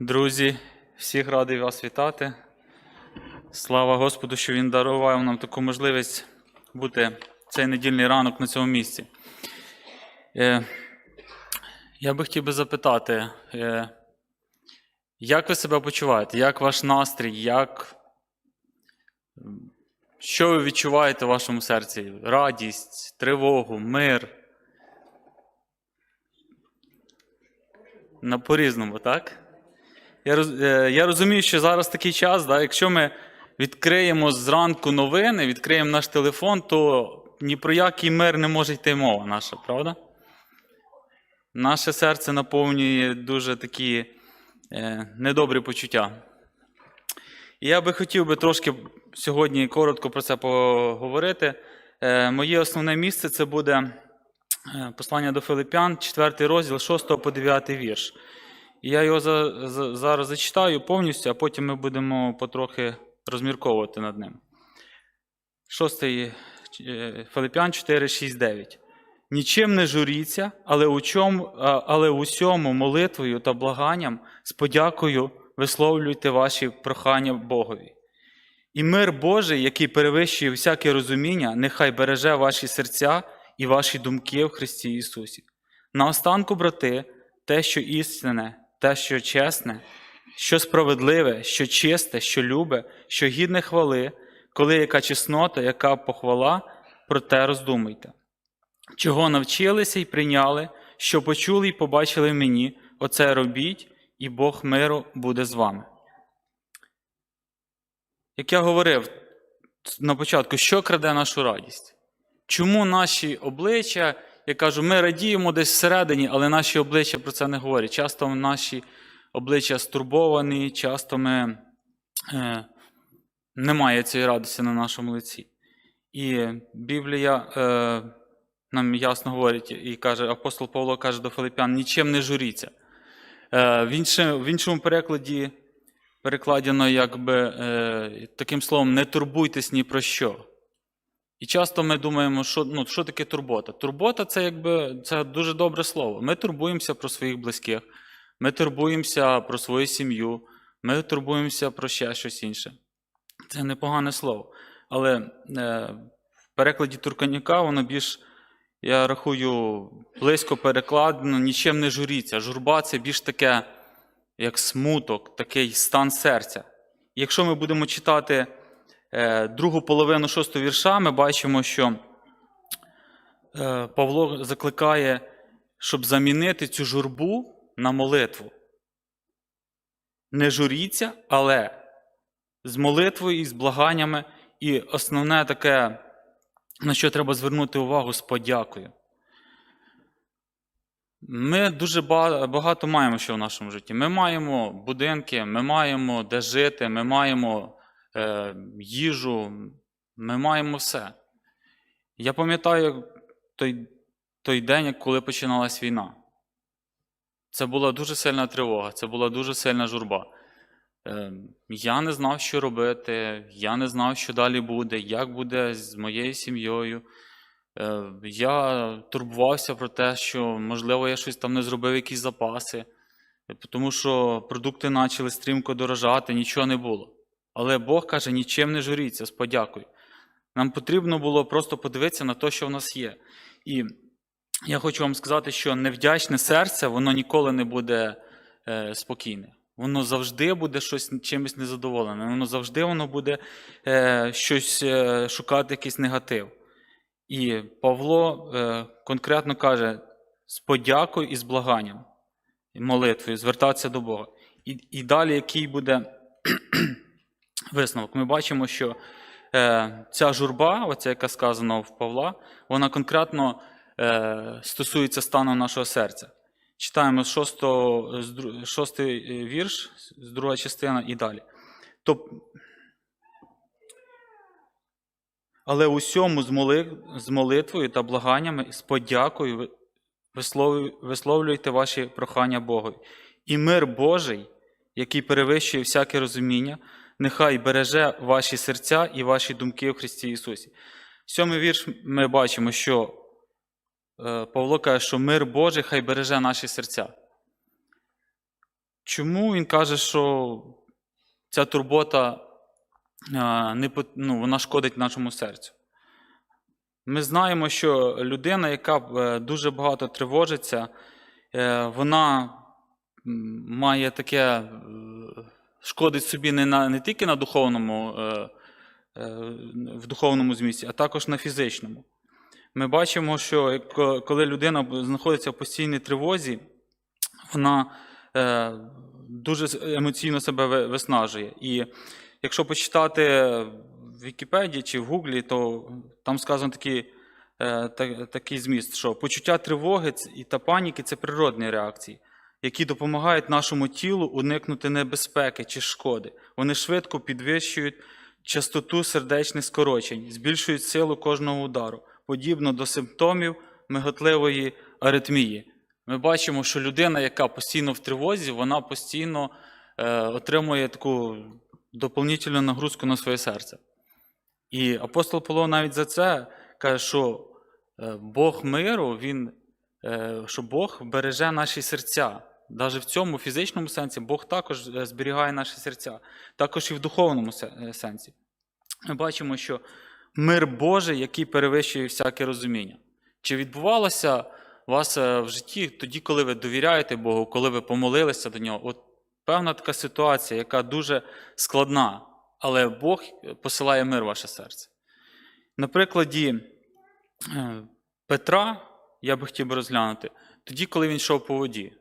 Друзі, всіх радий вас вітати. Слава Господу, що Він дарував нам таку можливість бути цей недільний ранок на цьому місці. Е, я би хотів би запитати, е, як ви себе почуваєте? Як ваш настрій? Як... Що ви відчуваєте в вашому серці? Радість, тривогу, мир? На по-різному, так? Я, роз- е, я розумію, що зараз такий час, да, якщо ми відкриємо зранку новини, відкриємо наш телефон, то ні про який мир не може йти мова наша, правда? Наше серце наповнює дуже такі е, недобрі почуття. І я би хотів би трошки сьогодні коротко про це поговорити. Е, моє основне місце це буде е, послання до Филипян, 4 розділ, 6 по 9 вірш. І я його за, за, зараз зачитаю повністю, а потім ми будемо потрохи розмірковувати над ним. 6 Филипян 4, 6, 9. Нічим не журіться, але у, чому, але у всьому молитвою та благанням з подякою висловлюйте ваші прохання Богові. І мир Божий, який перевищує всяке розуміння, нехай береже ваші серця і ваші думки в Христі Ісусі. Наостанку, брати, те, що істинне, те, що чесне, що справедливе, що чисте, що любе, що гідне хвали, коли яка чеснота, яка похвала, про те роздумуйте. Чого навчилися і прийняли, що почули і побачили в мені, оце робіть, і Бог миру буде з вами. Як я говорив на початку, що краде нашу радість? Чому наші обличчя, я кажу, ми радіємо десь всередині, але наші обличчя про це не говорять. Часто наші обличчя стурбовані, часто ми, е, немає цієї радості на нашому лиці. І Біблія е, нам ясно говорить і каже, апостол Павло каже до Филипян, нічим не журіться. Е, в, іншому, в іншому перекладі перекладено якби е, таким словом, не турбуйтесь ні про що. І часто ми думаємо, що, ну, що таке турбота? Турбота це якби це дуже добре слово. Ми турбуємося про своїх близьких, ми турбуємося про свою сім'ю, ми турбуємося про ще щось інше. Це непогане слово. Але е, в перекладі Турканіка воно більш, я рахую, близько перекладено, нічим не журіться. Журба це більш таке, як смуток, такий стан серця. Якщо ми будемо читати другу половину шостого вірша, ми бачимо, що е, Павло закликає, щоб замінити цю журбу на молитву. Не журіться, але з молитвою і з благаннями. І основне таке, на що треба звернути увагу, з подякою. Ми дуже багато маємо що в нашому житті. Ми маємо будинки, ми маємо де жити, ми маємо е, їжу, ми маємо все. Я пам'ятаю той, той день, коли починалась війна. Це була дуже сильна тривога, це була дуже сильна журба. Е, Я не знав, що робити, я не знав, що далі буде, як буде з моєю сім'єю. Е, Я турбувався про те, що, можливо, я щось там не зробив, якісь запаси, е, тому що продукти почали стрімко дорожати, нічого не було. Але Бог каже, нічим не журіться, з подякою. Нам потрібно було просто подивитися на те, що в нас є. І я хочу вам сказати, що невдячне серце, воно ніколи не буде е, спокійне. Воно завжди буде щось чимось незадоволене. Воно завжди воно буде е, щось е, шукати якийсь негатив. І Павло е, конкретно каже: з подякою і з благанням, молитвою, звертатися до Бога. І, і далі, який буде висновок, ми бачимо, що е, ця журба, оця, яка сказана в Павла, вона конкретно е, стосується стану нашого серця. Читаємо з 6, з шостий е, вірш, з друга частина і далі. Тоб... Але усьому з, моли... з молитвою та благаннями, з подякою ви- висловлюйте ваші прохання Богові. І мир Божий, який перевищує всяке розуміння, нехай береже ваші серця і ваші думки в Христі Ісусі. Сьомий вірш ми бачимо, що е, Павло каже, що мир Божий хай береже наші серця. чому він каже, що ця турбота е, не, ну, вона шкодить нашому серцю? Ми знаємо, що людина, яка е, дуже багато тривожиться, вона має таке, шкодить собі не, на, не тільки на духовному, е, е, в духовному змісті, а також на фізичному. Ми бачимо, що коли людина знаходиться в постійній тривозі, вона е, дуже емоційно себе ви- виснажує. І якщо почитати в Вікіпедії чи в Гуглі, то там сказано такий, е, такий зміст, що почуття тривоги і та паніки це природні реакції, які допомагають нашому тілу уникнути небезпеки чи шкоди. Вони швидко підвищують частоту сердечних скорочень, збільшують силу кожного удару, подібно до симптомів миготливої аритмії. Ми бачимо, що людина, яка постійно в тривозі, вона постійно е, отримує таку доповнительну нагрузку на своє серце. І апостол Павло навіть за це каже, що е, Бог миру, він, що Бог береже наші серця. Навіть в цьому фізичному сенсі Бог також е, зберігає наші серця, також і в духовному е, сенсі. Ми бачимо, що мир Божий, який перевищує всяке розуміння. Чи відбувалося у вас е, в житті тоді, коли ви довіряєте Богу, коли ви помолилися до нього? От певна така ситуація, яка дуже складна, але Бог посилає мир в ваше серце. На прикладі е, Петра я би хотів би розглянути, тоді, коли він йшов по воді.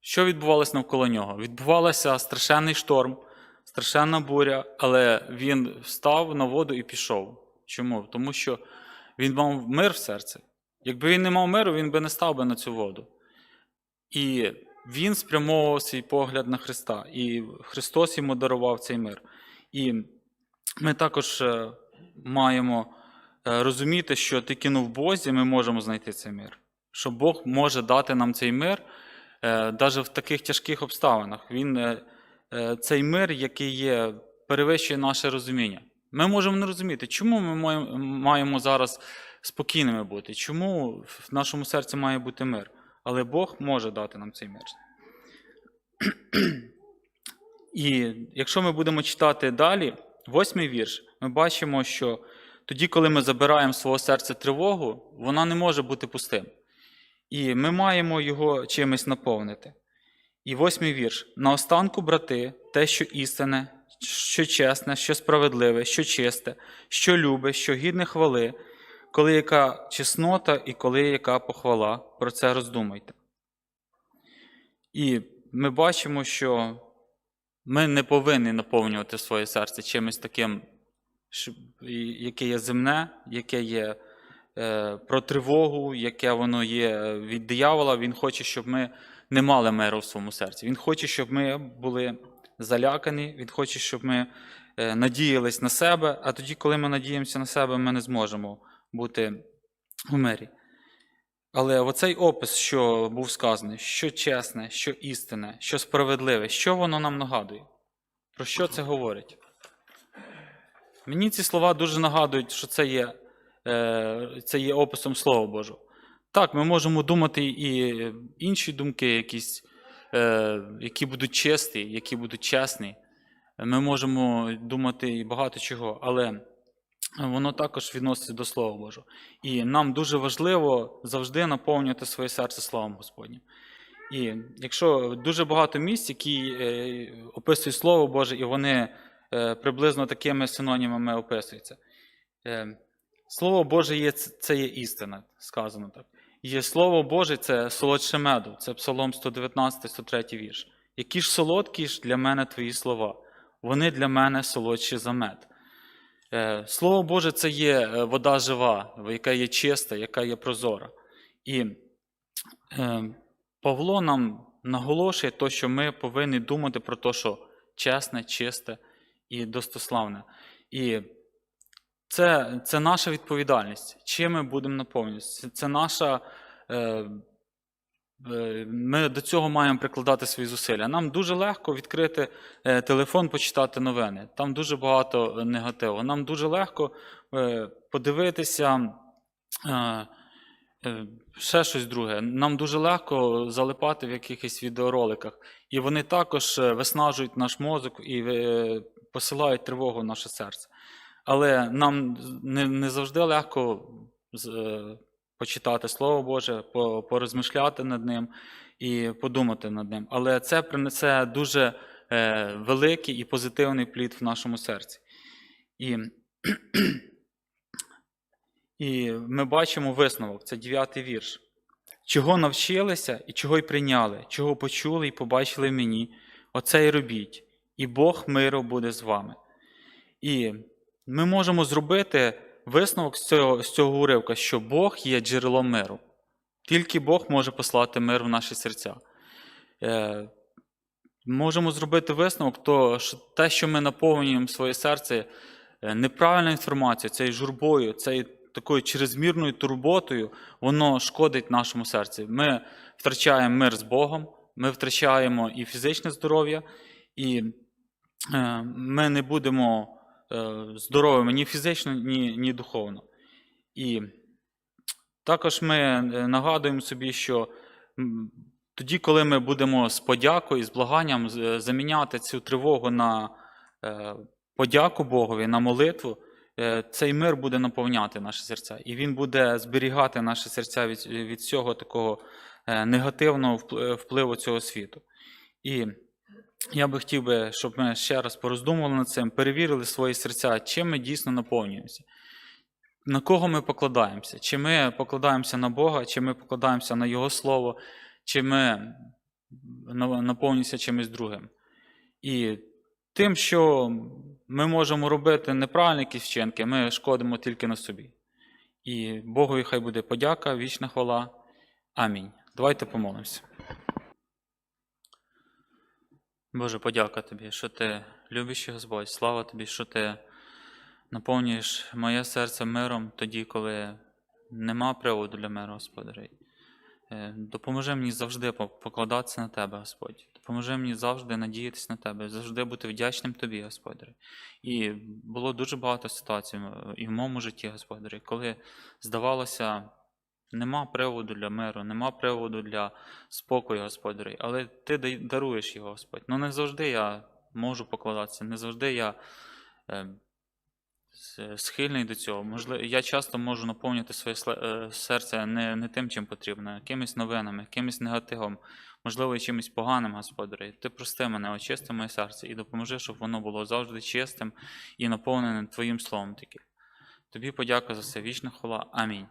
Що відбувалося навколо нього? Відбувався страшенний шторм, страшенна буря, але він встав на воду і пішов. Чому? Тому що він мав мир в серці. Якби він не мав миру, він би не став би на цю воду. І він спрямовував свій погляд на Христа, і Христос йому дарував цей мир. І ми також е, маємо розуміти, що тільки в Бозі ми можемо знайти цей мир. Що Бог може дати нам цей мир навіть в таких тяжких обставинах. Він, е, е, цей мир, який є, перевищує наше розуміння. Ми можемо не розуміти, чому ми маємо зараз спокійними бути, чому в нашому серці має бути мир. Але Бог може дати нам цей мир. І якщо ми будемо читати далі, восьмий вірш, ми бачимо, що тоді, коли ми забираємо свого серця тривогу, вона не може бути пустим. І ми маємо його чимось наповнити. І восьмий вірш. Наостанку, брати, те, що істинне, що чесне, що справедливе, що чисте, що любе, що гідне хвали, коли яка чеснота і коли яка похвала, про це роздумайте. І ми бачимо, що ми не повинні наповнювати своє серце чимось таким, яке є земне, яке є е, про тривогу, яке воно є від диявола. Він хоче, щоб ми не мали миру в своєму серці. Він хоче, щоб ми були залякані, він хоче, щоб ми е, надіялись на себе, а тоді, коли ми надіємося на себе, ми не зможемо бути в мирі. Але оцей опис, що був сказаний, що чесне, що істинне, що справедливе, що воно нам нагадує? Про що це говорить? Мені ці слова дуже нагадують, що це є, е, це є описом Слова Божого. Так, ми можемо думати і інші думки, якісь, е, які будуть чисті, які будуть чесні. Ми можемо думати і багато чого, але воно також відноситься до Слова Божого. І нам дуже важливо завжди наповнювати своє серце Словом Господнім. І якщо дуже багато місць, які е, описують Слово Боже, і вони приблизно такими синонімами описуються. Е, Слово Боже є, це є істина, сказано так. Є Слово Боже це солодше меду, це Псалом 119, 103 вірш. Які ж солодкі ж для мене твої слова, вони для мене солодші за мед. Е, Слово Боже це є е, вода жива, яка є чиста, яка є прозора. І е, Павло нам наголошує, то, що ми повинні думати про те, що чесне, чисте і достославне. І це, це наша відповідальність, чим ми будемо наповнюватися. Це, наша. Е, е, ми до цього маємо прикладати свої зусилля. Нам дуже легко відкрити е, телефон, почитати новини. Там дуже багато негативу. Нам дуже легко е, подивитися Ще щось друге. Нам дуже легко залипати в якихось відеороликах, і вони також виснажують наш мозок і посилають тривогу в наше серце. Але нам не, не завжди легко е, почитати Слово Боже, по- порозмишляти над ним і подумати над ним. Але це принесе дуже е, великий і позитивний плід в нашому серці. І і ми бачимо висновок, це дев'ятий вірш. Чого навчилися і чого й прийняли, чого почули і побачили мені, оце й робіть, і Бог миру буде з вами. І ми можемо зробити висновок з цього, з цього уривка, що Бог є джерелом миру. Тільки Бог може послати мир в наші серця. Е, можемо зробити висновок, то що те, що ми наповнюємо своє серце е, неправильною інформацією, цією журбою, цією такою чрезмірною турботою, воно шкодить нашому серцю. Ми втрачаємо мир з Богом, ми втрачаємо і фізичне здоров'я, і ми не будемо е, здоровими ні фізично, ні, ні духовно. І також ми е, нагадуємо собі, що тоді, коли ми будемо з подякою, з благанням заміняти цю тривогу на е, подяку Богові, на молитву, е, цей мир буде наповняти наші серця, і він буде зберігати наші серця від, від цього такого е, негативного впливу цього світу. І я би хотів би, щоб ми ще раз пороздумували над цим, перевірили свої серця, чим ми дійсно наповнюємося. На кого ми покладаємося? Чи ми покладаємося на Бога, чи ми покладаємося на Його Слово, чи ми наповнюємося чимось другим. І тим, що ми можемо робити неправильні якісь вчинки, ми шкодимо тільки на собі. І Богові хай буде подяка, вічна хвала. Амінь. Давайте помолимося. Боже, подяка тобі, що ти любящий Господь. Слава тобі, що ти наповнюєш моє серце миром тоді, коли нема приводу для миру, Господаря. Е, Допоможи мені завжди покладатися на Тебе, Господь. Допоможи мені завжди надіятися на Тебе, завжди бути вдячним Тобі, Господарю. І було дуже багато ситуацій і в моєму житті, Господарю, коли здавалося, нема приводу для миру, нема приводу для спокою, Господарю, але Ти даруєш його, Господь. Ну не завжди я можу покладатися, не завжди я. е, схильний до цього. Можливо, я часто можу наповнити своє е, серце не, не тим, чим потрібно, якимись новинами, якимось негативом, можливо, чимось поганим, Господарю. Ти прости мене, очисти моє серце і допоможи, щоб воно було завжди чистим і наповненим Твоїм словом тільки. Тобі подяка за все. Вічна хвала. Амінь.